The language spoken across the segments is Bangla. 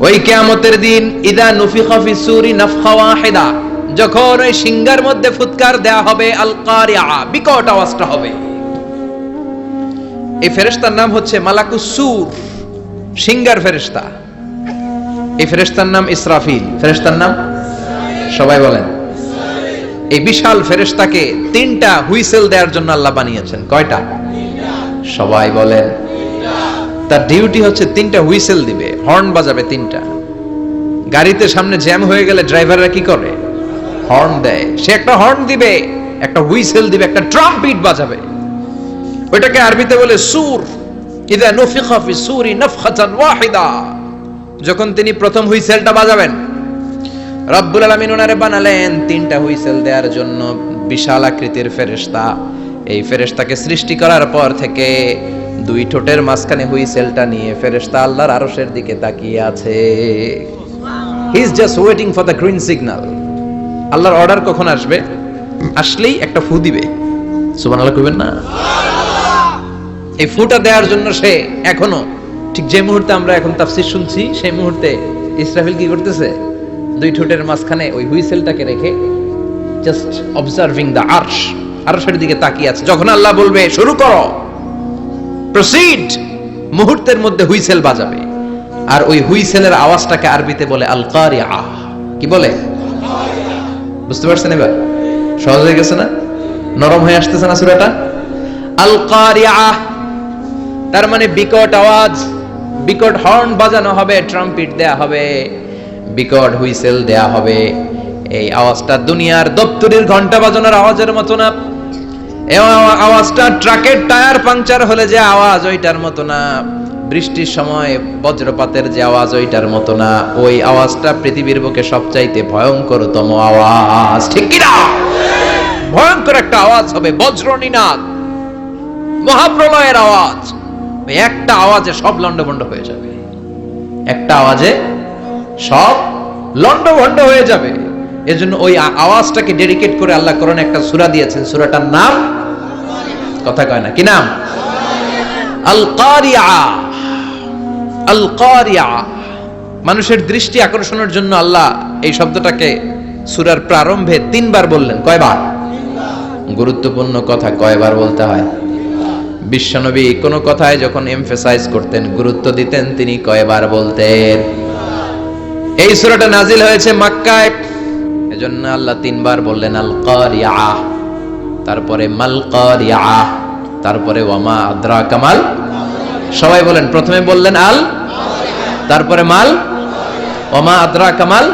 ওই কেয়ামতের দিন, ইদা নুফিখা ফি সূরি নাফখা ওয়াহিদা, যখন ওই সিংহার মধ্যে ফুৎকার দেয়া হবে আল কারিয়া বিকট আওয়াজটা হবে। এই ফেরেশতার নাম হচ্ছে মালাকুস সূর, সিংহার ফেরেশতা। এই ফেরেশতার নাম ইসরাফিল। ফেরেশতার নাম? সবাই বলেন। এই বিশাল ফেরেশতাকে তিনটা হুইসেল দেওয়ার জন্য আল্লাহ বানিয়েছেন। কয়টা? সবাই বলেন। তার ডিউটি হচ্ছে তিনটা হুইসেল দিবে। হর্ন বাজাবে তিনটা। গাড়িতে সামনে জ্যাম হয়ে গেলে ড্রাইভাররা কি করে? হর্ন দেয়। সে একটা হর্ন দিবে, একটা হুইসেল দিবে, একটা ট্রাম্পিট বাজাবে। ওইটাকে আরবিতে বলে সুর। ইদা নুফিখা ফি সুরি নাফখাতান ওয়াহিদা। যখন তিনি প্রথম হুইসেলটা বাজাবেন, রব্বুল আলামিন ওনারে বানালেন তিনটা হুইসেল দেওয়ার জন্য বিশাল আকৃতির ফেরেশতা। এই ফেরেশতাকে সৃষ্টি করার পর থেকে দুই ঠোঁটের মাঝখানে হুইসেলটা নিয়ে ফেরেশতা আল্লাহর আরশের দিকে তাকিয়ে আছে। He is just waiting for the green signal আল্লাহর অর্ডার কখন আসবে? আসলেই একটা ফু দিবে। সুবহানাল্লাহ কইবেন না? এই ফুটা দেওয়ার জন্য সে এখনও ঠিক যে মুহূর্তে আমরা এখন তাফসীর শুনছি, সেই মুহূর্তে ইসরাফিল কি করতেছে? দুই ঠোঁটের মাঝখানে ওই হুইসেলটাকে রেখে জাস্ট অবজার্ভিং দ্য আর্শ আরশের দিকে তাকিয়ে আছে। যখন আল্লাহ বলবে, শুরু করো। প্রসিড মুহূর্তের মধ্যে হুইসেল বাজাবে। আর ওই হুইসেলের আওয়াজটাকে আরবিতে বলে আল কারিয়া কি বলে? বুঝতে পারছেন এবার? সহজ হয়ে গেছে না? নরম হয়ে আসতেছে না সুরাটা? আল কারিয়া তার মানে বিকট আওয়াজ, বিকট হর্ন বাজানো হবে, ট্রাম্পিট দেয়া হবে, বিকট হুইসেল দেয়া হবে। এই আওয়াজটা দুনিয়ার দপ্তরের ঘণ্টা বাজানোর আওয়াজের মতো না। আওয়াজটা ট্রাকের টায়ার পাংচার হলে যে আওয়াজ, ওইটার মতো না। বৃষ্টির সময় বজ্রপাতের যে আওয়াজ, ওইটার মতো না। ওই আওয়াজটা পৃথিবীর বুকে সবচাইতে ভয়ঙ্করতম আওয়াজ। ঠিক কিনা ভয়ঙ্কর একটা আওয়াজ হবে বজ্রনীনাদ। মহাপ্রলয়ের আওয়াজ। ওই একটা আওয়াজে সব লন্ডভন্ড হয়ে যাবে। একটা আওয়াজে সব লন্ডভন্ড হয়ে যাবে। এজন্য ওই আওয়াজটাকে ডেডিকেট করে আল্লাহ কোরআনে একটা সূরা দিয়েছেন। সূরাটার নাম কথা কয় না। কি নাম? আল কারিয়া আল কারিয়া মানুষের দৃষ্টি আকর্ষণের জন্য আল্লাহ এই শব্দটাকে সূরার প্রারম্ভে তিনবার বললেন। কয়বার? গুরুত্বপূর্ণ কথা, কয়বার বলতে হয়? বিশ্বনবী কোনো কথায় যখন এমফেসাইজ করতেন, গুরুত্ব দিতেন, তিনি কয়বার বলতেন? এই সূরাটা নাজিল হয়েছে মক্কায়। এজন্য আল্লাহ তিনবার বললেন আল কারিয়া তারপরে তারপরে ওয়ামা আদ্রা কামাল সবাই বলেন, প্রথমে বললেন আল, তারপরে মাল ওমা আদ্রা কামাল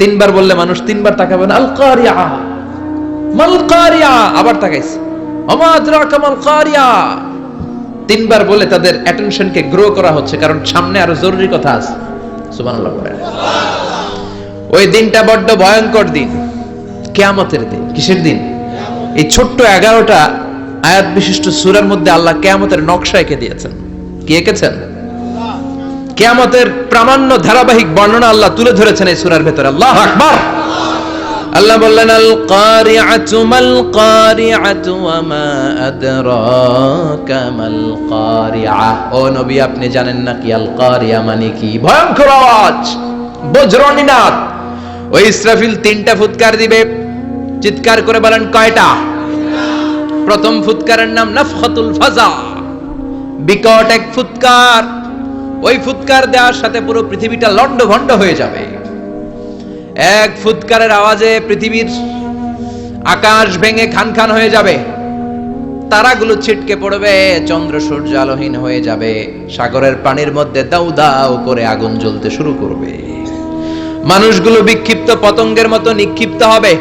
তিনবার বললে মানুষ তিনবার তাকাবেন, আল কারিয়া, মাল কারিয়া, আবার তাকাইছে। আদ্রা কামাল কারিয়া। তিনবার বলে তাদের অ্যাটেনশনকে গ্রো করা হচ্ছে, কারণ সামনে আরও জরুরি কথা আছে। ওই দিনটা বড্ড ভয়ঙ্কর দিন। কেয়ামতের দিন, কিসের দিন? এই ছোট্ট এগারোটা আয়াত বিশিষ্ট সুরার মধ্যে আল্লাহ কেয়ামতের নকশা এঁকে দিয়েছেন। কি এঁকেছেন? কেয়ামতের প্রামাণ্য ধারাবাহিক বর্ণনা আল্লাহ তুলে ধরেছেন এই সুরার ভেতরে। আল্লাহ আকবার! আল্লাহ বললেন, আল কারিআতু মাল কারিআতু ওয়া মা আদরাকা মাল ও নবী, আপনি জানেন না কি আল কারিয়া মানে কি? ভয়ঙ্কর আওয়াজ বজ্রনীনাদ ওই ইসরাফিল তিনটা ফুৎকার দিবে। চিৎকার করে বলেন, কয়টা? প্রথম ফুৎকারের নাম নাফখাতুল ফাজা। বিকট এক ফুৎকার। ওই ফুৎকার দেওয়ার সাথে পুরো পৃথিবীটা লন্ডভন্ড হয়ে যাবে। এক ফুৎকারের আওয়াজে পৃথিবীর আকাশ ভেঙে খান খান হয়ে যাবে। তারাগুলো ছিটকে পড়বে, চন্দ্র সূর্য আলোহীন হয়ে যাবে। সাগরের পানির মধ্যে দাউ দাউ করে আগুন জ্বলতে শুরু করবে। মানুষগুলো বিক্ষিপ্ত পতঙ্গের মতো নিক্ষিপ্ত হবে।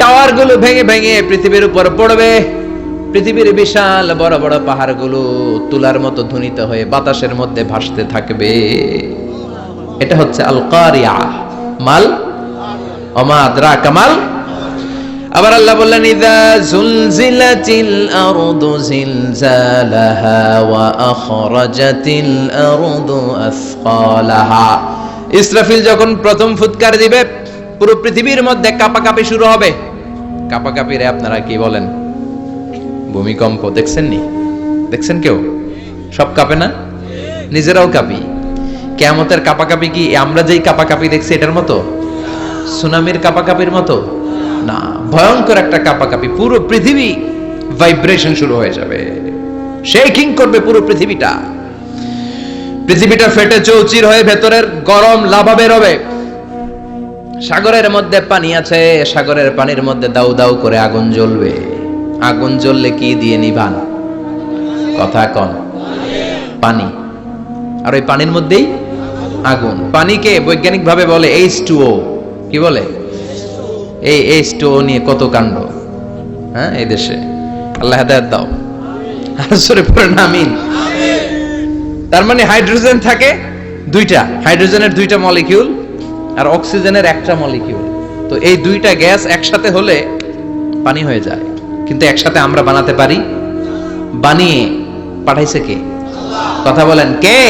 টাওয়ারগুলো ভেঙে ভেঙে পৃথিবীর উপর পড়বে। পৃথিবীর বিশাল বড় বড় পাহাড়গুলো তুলার মতো ধ্বনিত হয়ে বাতাসের মধ্যে ভাসতে থাকবে। এটা হচ্ছে আল মাল। ওমা আদরা কামাল আবার আল্লাহ বললেন, ইদা জুলজিলাতিল আরদু জিলজালাহা ওয়া আখরাজাতিল আরদু আসকালাহা। ইসরাফিল যখন প্রথম ফুৎকার দিবে, পুরো পৃথিবীর মধ্যে কাপাকাপি শুরু হবে। কাপাকাপিরে আপনারা, কি বলেন? ভূমিকম্প দেখছেন নি দেখছেন কেউ? সব কাঁপে না? নিজেরাও কাঁপি। কেয়ামতের কাপাকাপি কি আমরা যেই কাপাকাপি দেখছি এটার মতো? সুনামির কাপাকাপির মতো? না, ভয়ঙ্কর একটা কাপাকাপি। পুরো পৃথিবী ভাইব্রেশন শুরু হয়ে যাবে। শেকিং করবে পুরো পৃথিবীটা। পৃথিবীটা ফেটে চৌচির হয়ে ভেতরের গরম লাভা বেরোবে। সাগরের মধ্যে পানি আছে সাগরের পানির মধ্যে দাউ দাউ করে আগুন জ্বলবে। আগুন জ্বললে কি দিয়ে নিভান কথা কন। পানি। আর ওই পানির মধ্যেই আগুন। পানিকে বৈজ্ঞানিক ভাবে বলে এইচ টু ও কি বলে? এই এইচ টু ও নিয়ে কত কাণ্ড। হ্যাঁ এই দেশে। আল্লাহ হেদায়ত দাও। আর সরে তার মানে হাইড্রোজেন থাকে দুইটা। হাইড্রোজেনের দুইটা মলিকিউল। আর অক্সিজেনের একটা মলিকিউল তো এই দুইটা গ্যাস একসাথে হলে পানি হয়ে যায়। কিন্তু একসাথে আমরা বানাতে পারি? বানিয়ে পাঠাইছে কে? কথা বলেন কে?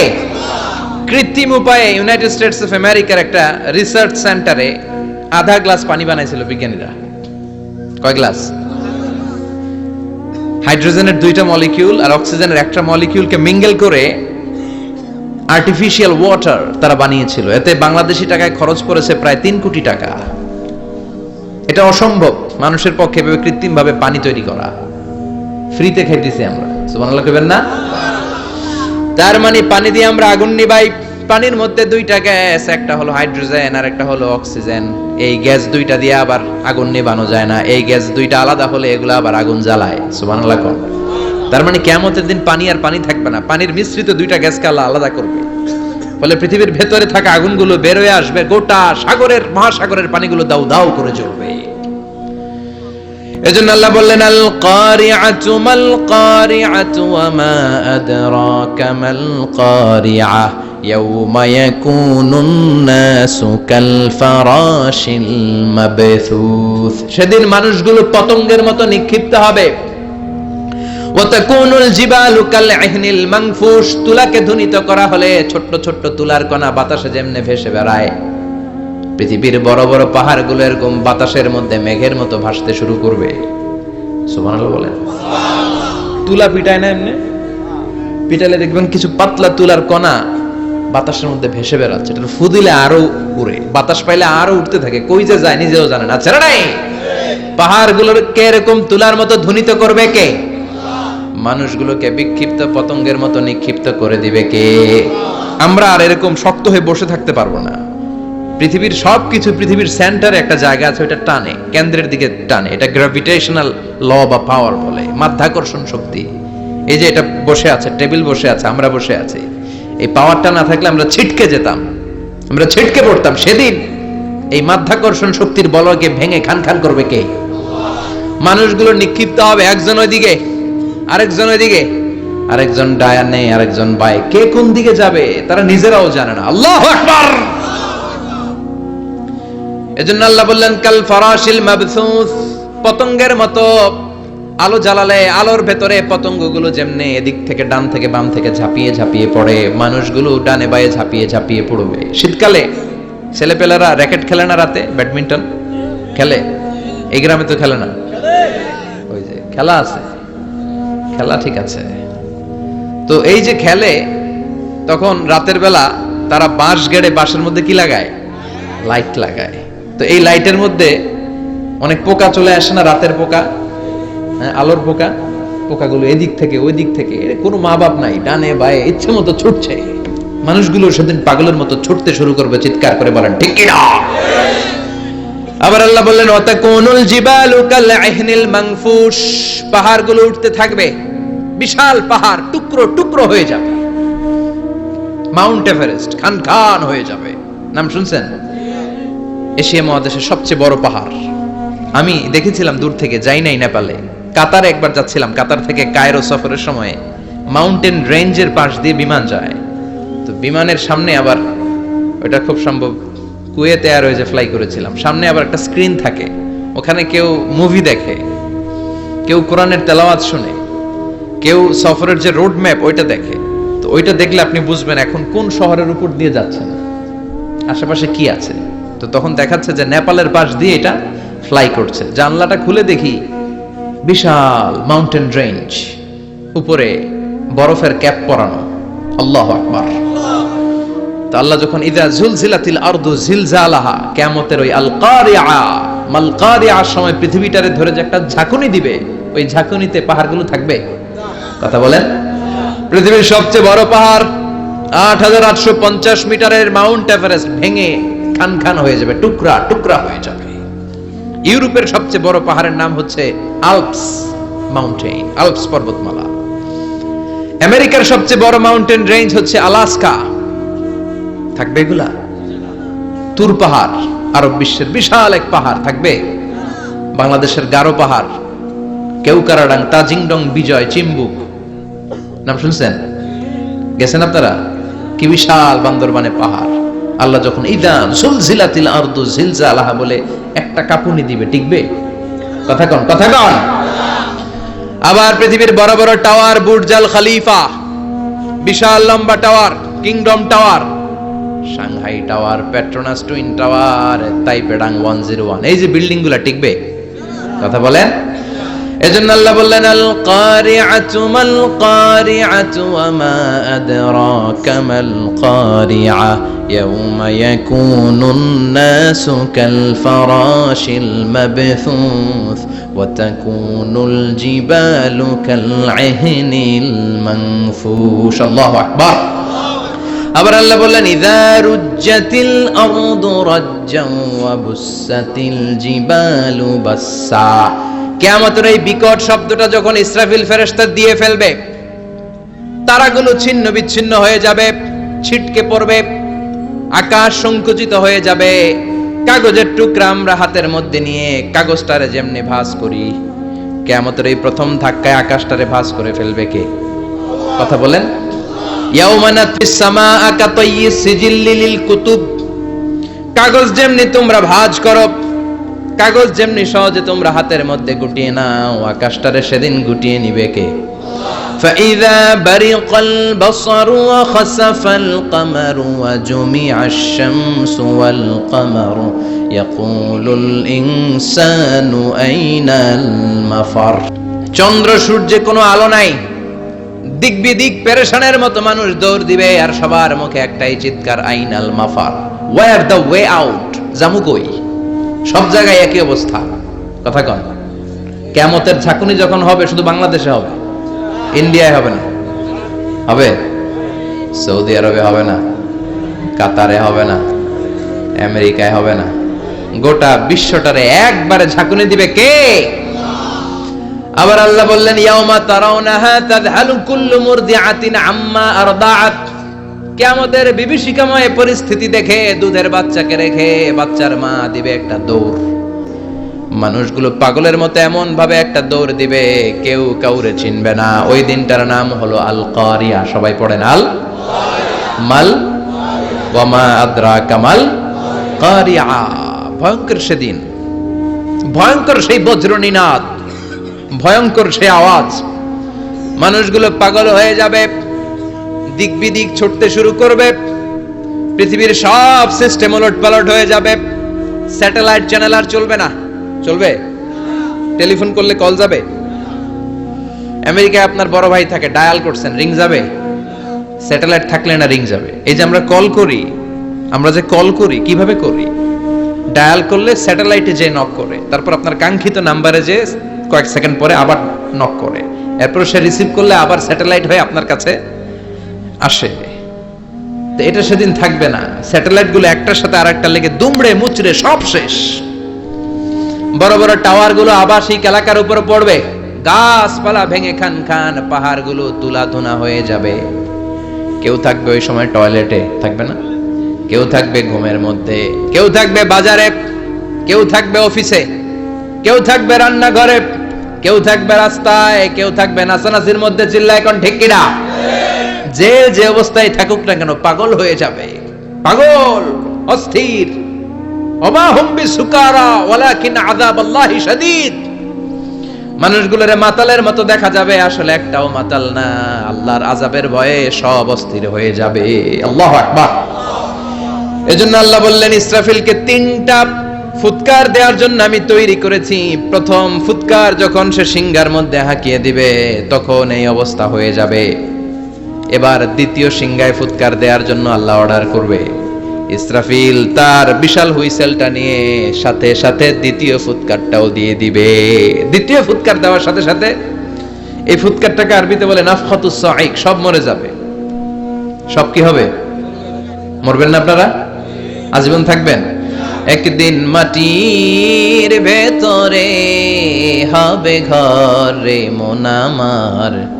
কৃত্রিম উপায়ে ইউনাইটেড স্টেটস অফ আমেরিকার একটা রিসার্চ সেন্টারে আধা গ্লাস পানি বানাইছিল বিজ্ঞানীরা। কয় গ্লাস? হাইড্রোজেনের দুইটা মলিকিউল আর অক্সিজেনের একটা মলিকিউলকে মিঙ্গেল করে আর্টিফিশিয়াল ওয়াটার তারা বানিয়েছিল। এতে বাংলাদেশি টাকায় খরচ পড়েছে প্রায় তিন কোটি টাকা। এটা অসম্ভব। মানুষের পক্ষে কৃত্রিম ভাবে পানি তৈরি করা। ফ্রিতে খাইতেছি আমরা। সুবহানাল্লাহ কইবেন না? তার মানে পানি দিয়ে আমরা আগুন নিবাই। পানির মধ্যে দুইটা গ্যাস, একটা হলো হাইড্রোজেন আর একটা হলো অক্সিজেন। এই গ্যাস দুইটা দিয়ে আবার আগুন নিবানো যায় না। এই গ্যাস দুইটা আলাদা হলে এগুলো আবার আগুন জ্বালায়। সুবহানাল্লাহ কোন। তার মানে কিয়ামতের দিন পানি আর পানি থাকবে না। পানির মিশ্রিত দুইটা গ্যাসকে আল্লাহ আলাদা করবে। ফলে পৃথিবীর ভেতরে থাকা আগুনগুলো বের হয়ে আসবে, গোটা সাগরের, মহাসাগরের পানিগুলো দাউ দাউ করে জ্বলবে। এজন্য আল্লাহ বললেন, আল কারিআতু মাল কারিআতু ওয়া মা আদরাকা মাল কারিআ, ইয়াউমা ইয়াকুনুন নাসু কাল ফারাশিল মাবথুথ সেদিন মানুষগুলো পতঙ্গের মতো নিক্ষিপ্ত হবে। তুলাকে ধ্বনিত করা হলে ছোট্ট ছোট্ট তুলার কণা বাতাসে যেমনে ভেসে বেড়ায়। পৃথিবীর বড় বড় পাহাড়গুলো এরকম বাতাসের মধ্যে মেঘের মতো ভাসতে শুরু করবে। সুবহানাল্লাহ বলেন। তুলা পিটায় না এমনি? পিটালে দেখবেন কিছু পাতলা তুলার কণা বাতাসের মধ্যে ভেসে বেড়াচ্ছে। এটা ফু দিলে আরও উড়ে। বাতাস পাইলে আরও উঠতে থাকে। কই যে যায় নিজেও জানে না। ছেড়ে নাই? পাহাড়গুলোর কে এরকম তুলার মতো ধ্বনিত করবে কে? মানুষগুলোকে বিক্ষিপ্ত পতঙ্গের মতো নিক্ষিপ্ত করে দিবে কে? আমরা আর এরকম শক্ত হয়ে বসে থাকতে পারব না। পৃথিবীর সব কিছু পৃথিবীর সেন্টারে একটা জায়গা আছে ওটা টানে, কেন্দ্রের দিকে টানে। এটা গ্র্যাভিটেশনাল ল বা পাওয়ার বলে, মাধ্যাকর্ষণ শক্তি। এই যে এটা বসে আছে টেবিল বসে আছে, আমরা বসে আছি। এই পাওয়ারটা না থাকলে আমরা ছিটকে যেতাম। আমরা ছিটকে পড়তাম সেদিন। এই মাধ্যাকর্ষণ শক্তির বলকে ভেঙে খান খান করবে কে? মানুষগুলো নিক্ষিপ্ত হবে একজন ওইদিকে। আরেকজন ওইদিকে, আরেকজন ডায়ানে আরেকজন বাই। কে কোন দিকে যাবে, তারা নিজেরাও জানে না। আল্লাহ আকবার! এজন্য আল্লাহ বললেন, কাল ফরাশিল মাবসুস, পতঙ্গের মতো আলো জ্বালালে, আলোর ভেতরে পতঙ্গগুলো যেমনে এদিক থেকে ডান থেকে বাম থেকে ঝাঁপিয়ে ঝাঁপিয়ে পড়ে, মানুষগুলো ডানে বায়ে ঝাঁপিয়ে ঝাঁপিয়ে পড়বে। শীতকালে ছেলেপেলেরা র্যাকেট খেলে না রাতে? ব্যাডমিন্টন? খেলে? এই গ্রামে তো খেলে না। ওই যে, খেলা আছে। খেলা ঠিক আছে। তো এই যে খেলে, তখন রাতের বেলা তারা বাঁশ গেড়ে বাঁশের মধ্যে কি লাগায়? লাইট লাগায়। তো এই লাইটের মধ্যে অনেক পোকা চলে আসে না, রাতের পোকা? হ্যাঁ আলোর পোকা? পোকাগুলো এদিক থেকে ওই দিক থেকে কোনো মা বাপ নাই, ডানে বায়ে, ইচ্ছে মতো ছুটছে। মানুষগুলো সেদিন পাগলের মতো ছুটতে শুরু করবে, চিৎকার করে বলেন, ঠিক কিনা আবার আল্লাহ বললেন, ওয়াতাকুনুল জিবালু কাল ইহনিল মানফুশ পাহাড়গুলো উঠতে থাকবে। বিশাল পাহাড়, টুকরো টুকরো হয়ে যাবে। মাউন্ট এভারেস্ট খান খান হয়ে যাবে। নাম শুনছেন? এশিয়া মহাদেশের সবচেয়ে বড় পাহাড়। আমি দেখেছিলাম দূর থেকে, যাই নাই নেপালে। কাতারে একবার যাচ্ছিলাম, কাতার থেকে কায়রো সফরের সময়। মাউন্টেন রেঞ্জের পাশ দিয়ে বিমান যায়। তো বিমানের সামনে আবার ওটা খুব সম্ভব, কুয়েতে আর ওই যে ফ্লাই করেছিলাম। সামনে আবার একটা স্ক্রিন থাকে। ওখানে কেউ মুভি দেখে, কেউ কোরআনের তেলাওয়াত শুনে। কেউ সফরের যে রোড ম্যাপ ওইটা দেখে। তো ওইটা দেখলে আপনি বুঝবেন এখন কোন শহরের উপর দিয়ে যাচ্ছেন আশেপাশে কি আছে? তো তখন দেখাচ্ছে যে নেপালের পাশ দিয়ে এটা ফ্লাই করছে। জানলাটা খুলে দেখি, বিশাল মাউন্টেন রেঞ্জ উপরে বরফের ক্যাপ পরানো। আল্লাহ আকবার। তো আল্লাহ যখন, ইদা জুলজিলাতিল আরদু জিলজালাহা কিয়ামতের ওই আল কারিআ মাল কারিআর সময় পৃথিবীটারে ধরে যে একটা ঝাঁকুনি দিবে, ওই ঝাঁকুনিতে পাহাড়গুলো থাকবে। কথা বলেন। পৃথিবীর সবচেয়ে বড় পাহাড়, আট হাজার আটশো পঞ্চাশ মিটারের মাউন্ট এভারেস্ট ভেঙে খান খান হয়ে যাবে, টুকরা টুকরা হয়ে যাবে। ইউরোপের সবচেয়ে বড় পাহাড়ের নাম হচ্ছে আলপস মাউন্টেন আলপস পর্বতমালা। আমেরিকার সবচেয়ে বড় মাউন্টেন রেঞ্জ হচ্ছে আলাস্কা। থাকবে এগুলা? তুর পাহাড়, আরব বিশ্বের বিশাল এক পাহাড় থাকবে। বাংলাদেশের গারো পাহাড়, কেউকারাডাং, তাজিংডং, বিজয়, চিম্বুক নাম শুনছেন? গেছেন আপনারা? কি বিশাল বান্দরবানে পাহাড়। আল্লাহ যখন ইদান সুলজিলাতিল আরদু জিলজালাহা বলে একটা কাপুনি দিবে, টিকবে? কথা কন কথা কন। আবার পৃথিবীর বড় বড় টাওয়ার বুর্জাল খালিফা, বিশাল লম্বা tower, kingdom tower, Shanghai tower, Petronas twin tower, তাইপেডাং one zero one, এই যে বিল্ডিংগুলা টিকবে? কথা বলেন? এজন্য আল্লাহ বললেন আল কারিআতু মাল কারিআতু ওয়া মা আদরাকা মাল কারিআ ইয়াউমা ইয়াকুনুন নাসু কাল ফারাশিল মাবথুথ ওয়া তাকুনুল জিবালু কাল ইহনিল মানফুশ আল্লাহু আকবার আবার আল্লাহ বললেন ইদা রুজ্জাতিল আরদু রাজ্জান ওয়া বুসাতিল জিবালু বাসসা কিয়ামতের এই বিকট শব্দটা যখন ইসরাফিল ফেরেশতা দিয়ে ফেলবে, তারাগুলো ছিন্ন বিচ্ছিন্ন হয়ে যাবে, ছিটকে পড়বে, আকাশ সংকুচিত হয়ে যাবে। কাগজের টুকরা আমরা হাতের মধ্যে নিয়ে কাগজটারে যেমনি ভাঁজ করি, কেয়ামতের এই প্রথম ধাক্কায় আকাশটারে ভাঁজ করে ফেলবে কে? কথা বলেন? কাগজ যেমনি তোমরা ভাঁজ করো কাগজ যেমনি সহজে তোমরা হাতের মধ্যে গুটিয়ে নাও আকাশটারে সেদিন গুটিয়ে নিবে কে فإذا برق البصر وخسف القمر وجمع الشمس والقمر يقول الإنسان أين المفر চন্দ্র সূর্যে কোনো আলো নাই দিক বিদিক পেরেশানের মতো মানুষ দৌড় দিবে আর সবার মুখে একটাই চিৎকার আইনাল মাফার ওয়ার দ্য ওয়ে আউট জামু কই সব জায়গায় একই অবস্থা। কথা কন। কেমতের ঝাঁকুনি যখন হবে, শুধু বাংলাদেশে হবে? ইন্ডিয়ায় হবে না। হবে? সৌদি আরবে হবে না। কাতারে হবে না। আমেরিকায় হবে না। গোটা বিশ্বটারে একবারে ঝাঁকুনি দিবে কে? আবার আল্লাহ বললেন, ইয়াউমা তারাউনাহা তাযহালু কুল্লু মুরদিআতিন আম্মা আরদাআত। কিয়ামতের বিভীষিকাময় পরিস্থিতি দেখে দুধের বাচ্চাকে রেখে বাচ্চার মা দিবে একটা দৌড়। মানুষগুলো পাগলের মতো এমন ভাবে একটা দৌড় দিবে, কেউ কাউরে চিনবে না। ওই দিনটার নাম হলো আল কারিয়া সবাই পড়েন আল মাল? ওয়ামা আদ্রা কামাল কারিয়া। ভয়ঙ্কর সেদিন। ভয়ঙ্কর সেই বজ্রনীনাদ। ভয়ঙ্কর সেই আওয়াজ। মানুষগুলো পাগল হয়ে যাবে। দিক বিদিক ছুটতে শুরু করবে। পৃথিবীর সব সিস্টেম ওলট পালট হয়ে যাবে। স্যাটেলাইট চ্যানেল আর চলবে না। চলবে? টেলিফোন করলে কল যাবে? আমেরিকায় আপনার বড় ভাই থাকে ডায়াল করছেন রিং যাবে? স্যাটেলাইট থাকলে না রিং যাবে? এই যে আমরা কল করি, আমরা যে কল করি, কীভাবে করি? ডায়াল করলে স্যাটেলাইটে যে নক করে। তারপর আপনার কাঙ্ক্ষিত নাম্বারে যে কয়েক সেকেন্ড পরে আবার নক করে। এরপর সে রিসিভ করলে আবার স্যাটেলাইট হয়ে আপনার কাছে আসে। তো এটা সেদিন থাকবে না। স্যাটেলাইটগুলো একটার সাথে আর একটা লেগে দুমড়ে মুচড়ে সব শেষ। বড় বড় টাওয়ারগুলো আবার সেই এলাকার উপরে পড়বে। গাছপালা ভেঙে খান খান পাহাড়গুলো তুলা ধুনা হয়ে যাবে। কেউ থাকবে ওই সময় টয়লেটে, থাকবে না? কেউ থাকবে ঘুমের মধ্যে। কেউ থাকবে বাজারে। কেউ থাকবে অফিসে। কেউ থাকবে রান্নাঘরে। কেউ থাকবে রাস্তায়। কেউ থাকবে নাচানাচির মধ্যে চিল্লা এখন ঠিক কিনা? যে যে অবস্থায় থাকুক না কেন পাগল হয়ে যাবে। পাগল, অস্থির। মানুষগুলোরে মাতালের মতো দেখা যাবে, আসলে একটাও মাতাল না। আল্লাহর আজাবের ভয়ে সব অস্থির হয়ে যাবে। আল্লাহু আকবার। এজন্য আল্লাহ বললেন, ইসরাফিলকে তিনটা ফুৎকার দেওয়ার জন্য আমি তৈরি করেছি। প্রথম ফুৎকার যখন সে সিংহার মধ্যে হাঁকিয়ে দিবে, তখন এই অবস্থা হয়ে যাবে। এবার দ্বিতীয় সিংহায় ফুৎকার দেওয়ার জন্য আল্লাহ অর্ডার করবে। ইসরাফিল তার বিশাল হুইসেলটা নিয়ে সাথে সাথে দ্বিতীয় ফুৎকারটাও দিয়ে দিবে। দ্বিতীয় ফুৎকার দেওয়ার সাথে সাথে এই ফুৎকারটাকে আরবিতে বলে নাফখাতুস সাইক সব মরে যাবে। সব কি হবে? মরবেন না আপনারা? আজীবন থাকবেন। একদিন মাটির ভেতরে হবে ঘরে রে মন আমার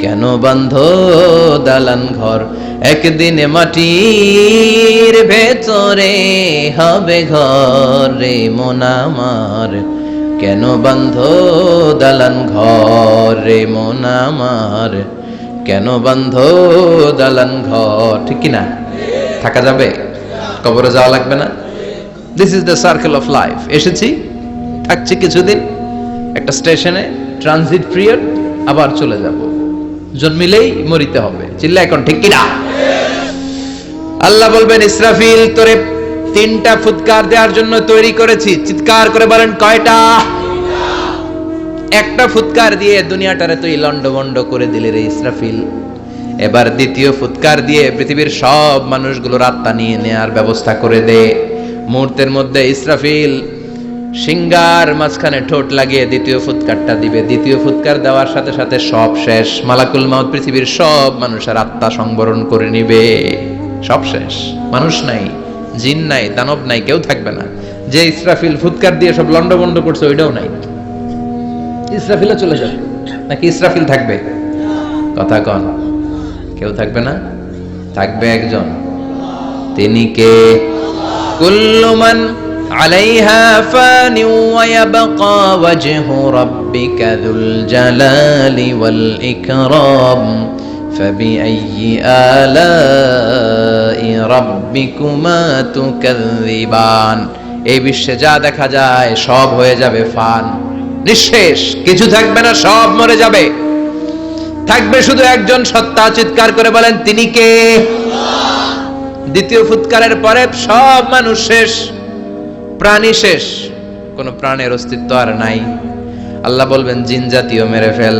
কেন বান্ধ দালান ঘর? একদিন মাটির ভেতরে হবে ঘর রে মন আমার। কেন বান্ধ দালান ঘর রে মন আমার? কেন বান্ধ দালান ঘর? ঠিক কিনা? থাকা যাবে? কবরে যাওয়া লাগবে না? This is the circle of life এসেছি, থাকছি কিছুদিন, একটা স্টেশনে ট্রানজিট পিরিয়ড আবার চলে যাব। জন্মিলেই মরিতে হবে। চিল্লা এখন ঠিক কিনা? আল্লাহ বলবেন, ইসরাফিল, তোরে তিনটা ফুৎকার দেওয়ার জন্য তৈরি করেছি। চিৎকার করে বলেন, কয়টা? একটা ফুৎকার দিয়ে দুনিয়াটারে তুই লন্ডভন্ড করে দিলে রে ইসরাফিল। এবার দ্বিতীয় ফুৎকার দিয়ে পৃথিবীর সব মানুষগুলোর আত্মা নিয়ে নেয়ার ব্যবস্থা করে দে। মুহূর্তের মধ্যে ইসরাফিল সিঙ্গার মাঝখানে ঠোঁট লাগিয়ে দ্বিতীয় ফুৎকারটা দিবে। দ্বিতীয় ফুৎকার দেওয়ার সাথে সাথে সব শেষ। মালাকুল মাউত পৃথিবীর সব মানুষের আত্মা সংবরণ করে নিবে। সব শেষ। মানুষ নাই, জিন নাই, দানব নাই, কেউ থাকবে না। যে ইসরাফিল ফুৎকার দিয়ে সব লন্ডভন্ড করছে, ওইটাও নাই। ইসরাফিলও চলে যাবে। নাকি ইসরাফিল থাকবে? কথা কন। কেউ থাকবে না? থাকবে একজন। তিনি কে? কুল্লুমান আলাইহা ফানি ওয়ায়াবকা ওয়াজহু রাব্বিকা যুল জালালি ওয়াল ইকরাম فبأي آلاء ربكما تكذبان এই বিশ্বে যা দেখা যায় সব হয়ে যাবে ফান নিঃশেষ কিছু থাকবে না সব মরে যাবে থাকবে শুধু একজন সত্তা চিৎকার করে বলেন তিনি কে দ্বিতীয় ফুৎকারের পরে সব মানুষ শেষ প্রাণী শেষ। কোনো প্রাণের অস্তিত্ব আর নাই। আল্লাহ বলবেন, জিন জাতীয় মেরে ফেল।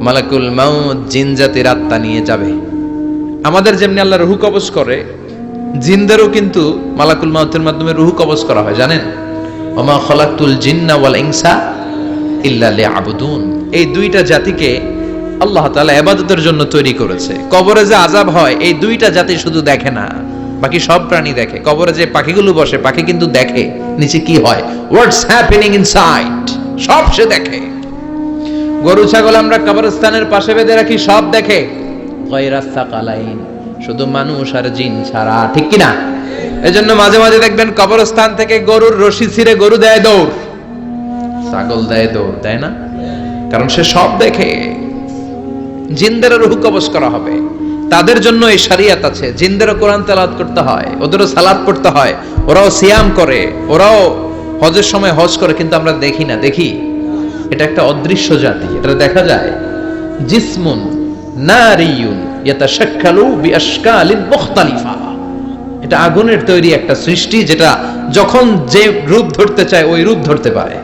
মালাকুল মাউদ জিন জাতির আত্মা নিয়ে যাবে। আমাদের যেমনি আল্লাহ রুহু কবজ করে, জিনদেরও কিন্তু মালাকুল মাউতের মাধ্যমে রুহু কবজ করা হয়, জানেন? ওমা খলাকুল জিন্না ওয়াল ইনসা ইল্লা লিয়াবুদুন। এই দুইটা জাতিকে আল্লাহ তাআলা ইবাদতের জন্য তৈরি করেছে। কবরে যে আযাব হয়, এই দুইটা জাতি শুধু দেখে না। বাকি সব প্রাণী দেখে। কবরে যে পাখিগুলো বসে, পাখি কিন্তু দেখে নিচে কি হয়। হোয়াটস হ্যাপেনিং ইনসাইড সব সে দেখে। গরু, ছাগল আমরা কবরস্থানের পাশে বেঁধে রাখি, সব দেখে। শুধু মানুষ আর জিন ছাড়া, ঠিক কি না? এজন্য মাঝে মাঝে দেখবেন কবরস্থান থেকে গরুর রশি ছিঁড়ে গরু দেয় দৌড়। ছাগল দেয় দৌড় দেয় না? কারণ সে সব দেখে। জিনদের রুহ কবজ করা হবে। তাদের জন্য এই শরিয়াত আছে। জিনদেরও কোরআন তেলাওয়াত করতে হয়, ওদেরও সালাদ পড়তে হয়, ওরাও সিয়াম করে, ওরাও হজের সময় হজ করে, কিন্তু আমরা দেখি না। দেখি? এটা একটা অদৃশ্য জাতি, এটা দেখা যায়। জিসমুন নারিয়ুন ইয়াতাশাক্কালু বিআশকালিন মুখতালিফা। এটা আগুনের তৈরি একটা সৃষ্টি, যেটা যখন যে রূপ ধরতে চায়, ওই রূপ ধরতে পারে।